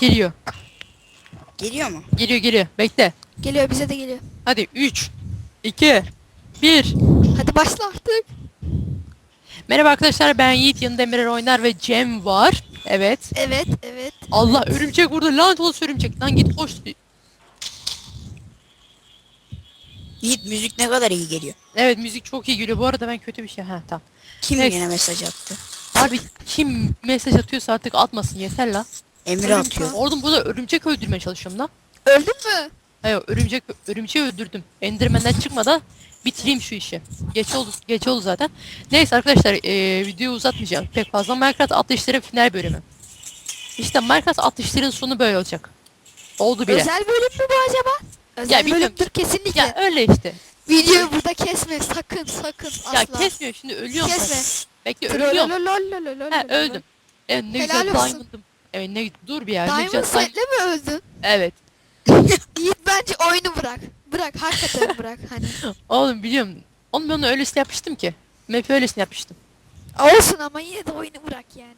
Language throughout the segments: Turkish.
Geliyor. Geliyor mu? Geliyor geliyor. Bekle. Geliyor bize de geliyor. Hadi 3 2 1 Hadi başla artık. Merhaba arkadaşlar ben Yiğit yanında Emre oynar ve Cem var. Evet. Evet evet. Allah örümcek vurdu. Lanet olsun örümcek. Lan git koş. Yiğit müzik ne kadar iyi geliyor. Evet müzik çok iyi geliyor. Bu arada ben kötü bir şey. Ha tamam. Kim Evet. yine mesaj attı? Abi kim mesaj atıyorsa artık atmasın yeter la. Emir Örümcek- atıyor. Oğlum burada örümcek öldürmeye çalışıyorum lan. Öldün mü? Hayır örümcek örümceği öldürdüm. Endirmenden çıkmadan bitireyim şu işi. Geç oldu, geç oldu zaten. Neyse arkadaşlar eee videoyu uzatmayacağım. Pek fazla Minecraft atışların final bölümü. İşte Minecraft atışların sonu böyle olacak. Oldu bile. Özel bölüm mü bu acaba? Özel bilmiyorum. bölümdür kesinlikle. Ya öyle işte. Videoyu burada kesme sakın sakın asla. Ya kesmiyor şimdi ölüyorum. Kesme. Bekle ölüyorum. Lololololololol. He öldüm. E, ne güzel Helal olsun. diamond'ım. Evet ne dur bir. Ne Diamond diamond. setle mi öldün? Evet. Yiğit bence oyunu bırak. Bırak hakikaten bırak hani. Oğlum biliyorum. Onu ben onu öylesine yapmıştım ki. Map öylesine yapmıştım. Olsun ama yine de oyunu bırak yani.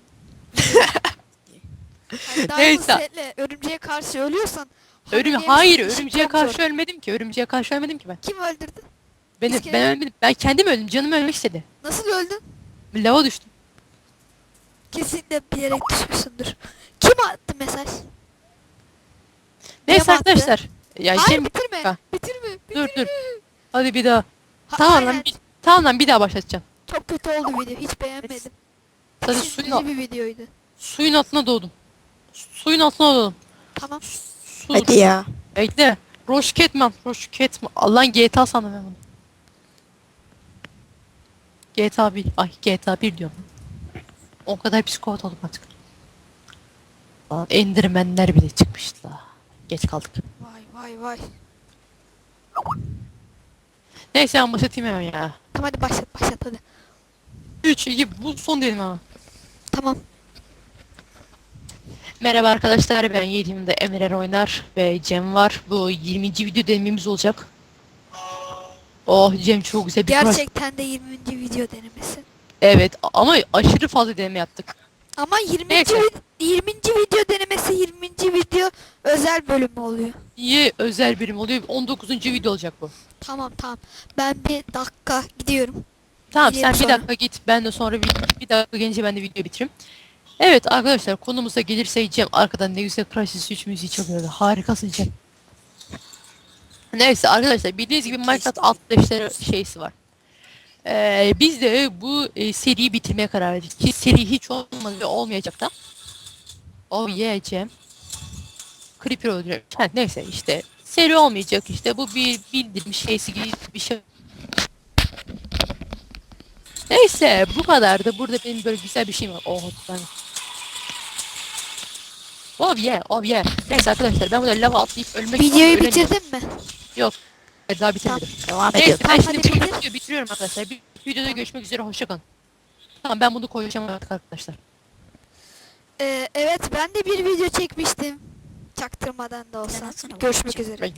Hani Diamond Neyse. setle örümceğe karşı ölüyorsan Örüm hayır işin örümceğe çok zor. karşı ölmedim ki. Örümceğe karşı ölmedim ki ben. Kim öldürdü? Benim İskele- ben ölmedim. Ben kendim öldüm. Canım ölmek istedi. Nasıl öldün? Lava düştüm. Kesinlikle bilerek düşmüşsündür. Kim attı mesaj? Neyse attı. arkadaşlar. Ya Hayır Cem bitirme. Ha. Bitirme. dur bitirme. dur. Hadi bir daha. Ha, Tamam aynen. lan bir, tamam lan bir daha başlatacağım. Çok kötü oldu video. Hiç beğenmedim. Sadece suyun, al- bir videoydu. suyun altına doğdum. Suyun altına doğdum. Tamam. Su. Hadi ya. Bekle. Roşketman. Roşketman. Allah'ın GTA sandım ben bunu. GTA 1. Ay GTA 1 diyorum. O kadar psikopat oldum artık. Lan Endermenler bile çıkmıştı. la. Geç kaldık. Vay vay vay. Neyse ben başlatayım hemen ya. Tamam hadi başlat başlat hadi. 3, 2, bu son diyelim ama. Tamam. Merhaba arkadaşlar ben Yiğit'imde Emre oynar ve Cem var. Bu 20. video denememiz olacak. Oh Cem çok güzel bir. Gerçekten de 20. video denemesi. Evet ama aşırı fazla deneme yaptık. Ama 20. Neyse. vid- 20. video denemesi 20. video özel bölümü oluyor. İyi özel birim oluyor. 19. video olacak bu. Tamam tamam. Ben bir dakika gidiyorum. Tamam Gidelim sen bir sonra. dakika git. Ben de sonra bir, bir dakika gelince ben de video bitireyim. Evet arkadaşlar konumuza gelirse Cem arkadan ne güzel Crysis 3 müziği çalıyordu. Harikasın Cem. Neyse arkadaşlar bildiğiniz gibi Minecraft alt şeysi var. Ee, biz de bu e, seriyi bitirmeye karar verdik. Ki seri hiç olmadı ve olmayacak da. Oh yeah Cem. Creeper öldürüyor. Ha, neyse işte seri olmayacak işte bu bir bildirim şeysi gibi bir şey. Neyse bu kadar da burada benim böyle güzel bir şeyim var. Oh ben. Oh yeah, oh yeah. Neyse arkadaşlar ben burada lava atlayıp ölmek Videoyu bitirdin mi? Yok. Evet, daha bitirmedim. Devam Neyse ediyor. ben Tamam, şimdi hadi bu bitir. videoyu bitiriyorum arkadaşlar. Bir videoda görüşmek üzere hoşçakalın. Tamam ben bunu koyacağım artık arkadaşlar. Ee, evet ben de bir video çekmiştim. Çaktırmadan da olsa. Görüşmek üzere. Bekle.